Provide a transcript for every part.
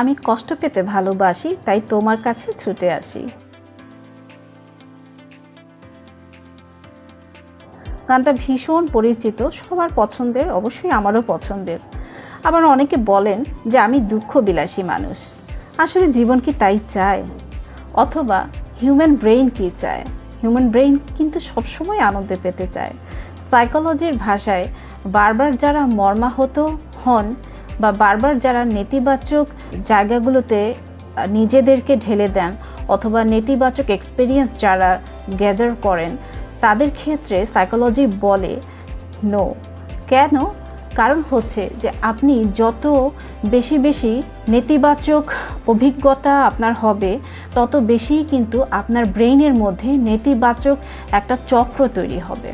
আমি কষ্ট পেতে ভালোবাসি, তাই তোমার কাছে ছুটে আসি। গানটা ভীষণ পরিচিত, সবার পছন্দের, অবশ্যই আমারও পছন্দের। আবার অনেকে বলেন যে আমি দুঃখ বিলাসী মানুষ। আসলে জীবন কি তাই চায়? অথবা হিউম্যান ব্রেইন কি চায়? হিউম্যান ব্রেইন কিন্তু সবসময় আনন্দ পেতে চায়। সাইকোলজির ভাষায় বারবার যারা মর্মাহত হন বা বারবার যারা নেতিবাচক জায়গাগুলোতে নিজেদেরকে ঢেলে দেন অথবা নেতিবাচক এক্সপিরিয়েন্স যারা গ্যাদার করেন, তাদের ক্ষেত্রে সাইকোলজি বলে নো কেন? কারণ হচ্ছে যে আপনি যত বেশি বেশি নেতিবাচক অভিজ্ঞতা আপনার হবে, তত বেশি কিন্তু আপনার ব্রেইনের মধ্যে নেতিবাচক একটা চক্র তৈরি হবে।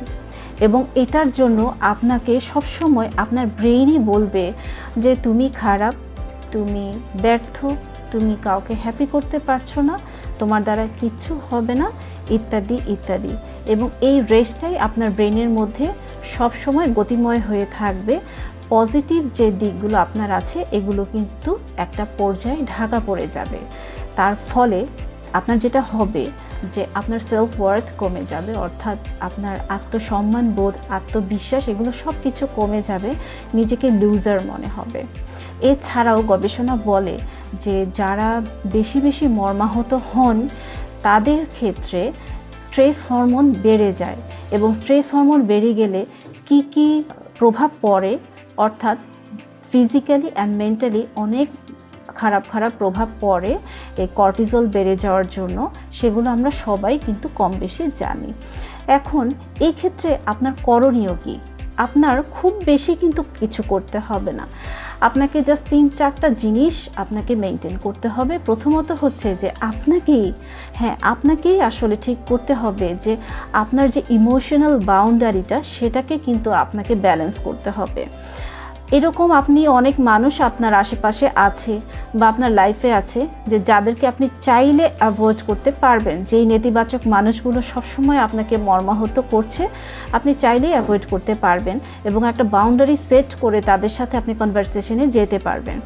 এবং এটার জন্য আপনাকে সবসময় আপনার ব্রেইনই বলবে যে তুমি খারাপ, তুমি ব্যর্থ, তুমি কাউকে হ্যাপি করতে পারছ না, তোমার দ্বারা কিচ্ছু হবে না, ইত্যাদি ইত্যাদি। এবং এই রেসটাই আপনার ব্রেনের মধ্যে সবসময় গতিময় হয়ে থাকবে। পজিটিভ যে দিকগুলো আপনার আছে, এগুলো কিন্তু একটা পর্যায়ে ঢাকা পড়ে যাবে। তার ফলে আপনার যেটা হবে যে আপনার সেলফ ওয়ার্থ কমে যাবে, অর্থাৎ আপনার আত্মসম্মান বোধ, আত্মবিশ্বাস এগুলো সব কিছু কমে যাবে, নিজেকে লুজার মনে হবে। এছাড়াও গবেষণা বলে যে যারা বেশি বেশি মর্মাহত হন, তাদের ক্ষেত্রে স্ট্রেস হরমোন বেড়ে যায় এবং স্ট্রেস হরমোন বেড়ে গেলে কি কি প্রভাব পড়ে, অর্থাৎ ফিজিক্যালি অ্যান্ড মেন্টালি অনেক খারাপ খারাপ প্রভাব পড়ে এই কর্টিজল বেড়ে যাওয়ার জন্য, সেগুলো আমরা সবাই কিন্তু কম বেশি জানি। এখন, এই ক্ষেত্রে আপনার করণীয় কি? আপনার খুব বেশি কিন্তু কিছু করতে হবে না। আপনাকে জাস্ট তিন চারটা জিনিস আপনাকে মেনটেন করতে হবে। প্রথমত হচ্ছে যে আপনাকেই হ্যাঁ আপনাকেই আসলে ঠিক করতে হবে যে আপনার যে ইমোশনাল বাউন্ডারিটা সেটাকে কিন্তু আপনাকে ব্যালেন্স করতে হবে। এরকম আপনি অনেক মানুষ আপনার আশেপাশে আছে বা আপনার লাইফে আছে যে যাদেরকে আপনি চাইলে অ্যাভয়েড করতে পারবেন। যেই নেতিবাচক মানুষগুলো সবসময় আপনাকে মর্মাহত করছে, আপনি চাইলেই অ্যাভয়েড করতে পারবেন এবং একটা বাউন্ডারি সেট করে তাদের সাথে আপনি কনভারসেশনে যেতে পারবেন।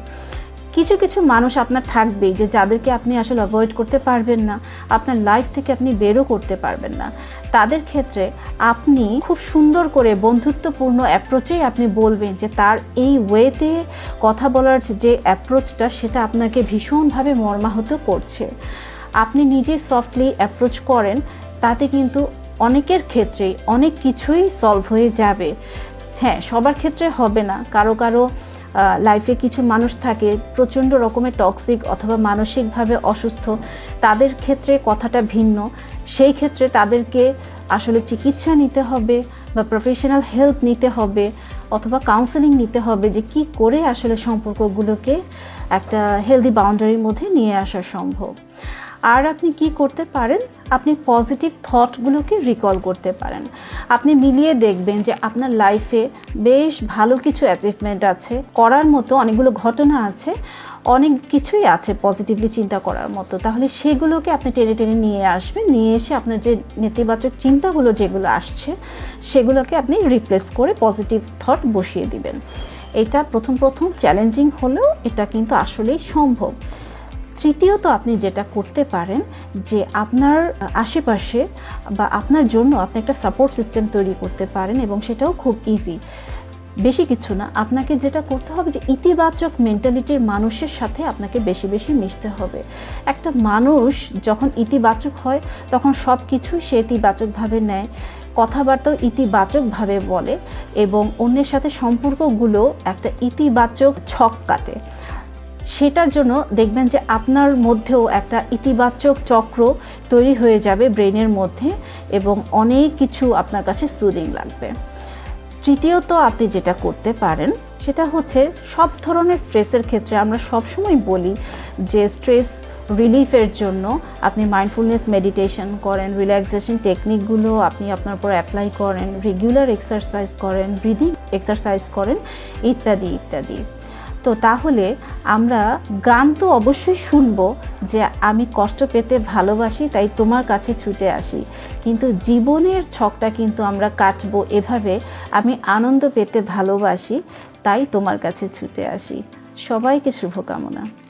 কিছু কিছু মানুষ আপনার থাকবেই যে যাদেরকে আপনি আসলে অ্যাভয়েড করতে পারবেন না, আপনার লাইফ থেকে আপনি বেরও করতে পারবেন না। তাদের ক্ষেত্রে আপনি খুব সুন্দর করে বন্ধুত্বপূর্ণ অ্যাপ্রোচেই আপনি বলবেন যে তার এই ওয়েতে কথা বলার যে অ্যাপ্রোচটা সেটা আপনাকে ভীষণভাবে মর্মাহত করছে। আপনি নিজে সফটলি অ্যাপ্রোচ করেন, তাতে কিন্তু অনেকের ক্ষেত্রেই অনেক কিছুই সলভ হয়ে যাবে। হ্যাঁ সবার ক্ষেত্রে হবে না। কারও কারও লাইফে কিছু মানুষ থাকে, প্রচণ্ড রকমের টক্সিক অথবা মানসিকভাবে অসুস্থ, তাদের ক্ষেত্রে কথাটা ভিন্ন। সেই ক্ষেত্রে তাদেরকে আসলে চিকিৎসা নিতে হবে বা প্রফেশনাল হেল্প নিতে হবে অথবা কাউন্সেলিং নিতে হবে যে কি করে আসলে সম্পর্কগুলোকে একটা হেলদি বাউন্ডারির মধ্যে নিয়ে আসা সম্ভব। আর আপনি কি করতে পারেন? আপনি পজিটিভ থটগুলোকে রিকল করতে পারেন। আপনি মিলিয়ে দেখবেন যে আপনার লাইফে বেশ ভালো কিছু অ্যাচিভমেন্ট আছে, করার মতো অনেকগুলো ঘটনা আছে, অনেক কিছুই আছে পজিটিভলি চিন্তা করার মতো। তাহলে সেগুলোকে আপনি টেনে টেনে নিয়ে আসবেন, নিয়ে এসে আপনার যে নেতিবাচক চিন্তাগুলো যেগুলো আসছে, সেগুলোকে আপনি রিপ্লেস করে পজিটিভ থট বসিয়ে দিবেন। এটা প্রথম প্রথম চ্যালেঞ্জিং হলেও এটা কিন্তু আসলেই সম্ভব। তৃতীয়ত আপনি যেটা করতে পারেন যে আপনার আশেপাশে বা আপনার জন্য আপনি একটা সাপোর্ট সিস্টেম তৈরি করতে পারেন এবং সেটাও খুব ইজি বেশি কিছু না, আপনাকে যেটা করতে হবে যে ইতিবাচক মেন্টালিটির মানুষের সাথে আপনাকে বেশি বেশি মিশতে হবে। একটা মানুষ যখন ইতিবাচক হয়, তখন সব কিছুই সে ইতিবাচকভাবে নেয়, কথাবার্তাও ইতিবাচকভাবে বলে এবং অন্যের সাথে সম্পর্কগুলো একটা ইতিবাচক ছক কাটে। সেটার জন্য দেখবেন যে আপনার মধ্যেও একটা ইতিবাচক চক্র তৈরি হয়ে যাবে ব্রেনের মধ্যে এবং অনেক কিছু আপনার কাছে সুদিং লাগবে। তৃতীয়ত আপনি যেটা করতে পারেন, সেটা হচ্ছে সব ধরনের স্ট্রেসের ক্ষেত্রে আমরা সবসময় বলি যে স্ট্রেস রিলিফের জন্য আপনি মাইন্ডফুলনেস মেডিটেশন করেন রিল্যাক্সেশন টেকনিকগুলো আপনি আপনার উপর অ্যাপ্লাই করেন রেগুলার এক্সারসাইজ করেন ব্রিদিং এক্সারসাইজ করেন, ইত্যাদি ইত্যাদি। তো তাহলে আমরা গান তো অবশ্যই শুনব যে আমি কষ্ট পেতে ভালোবাসি, তাই তোমার কাছে ছুটে আসি। কিন্তু জীবনের ছকটা কিন্তু আমরা কাটবো এভাবে, আমি আনন্দ পেতে ভালোবাসি, তাই তোমার কাছে ছুটে আসি। সবাইকে শুভকামনা।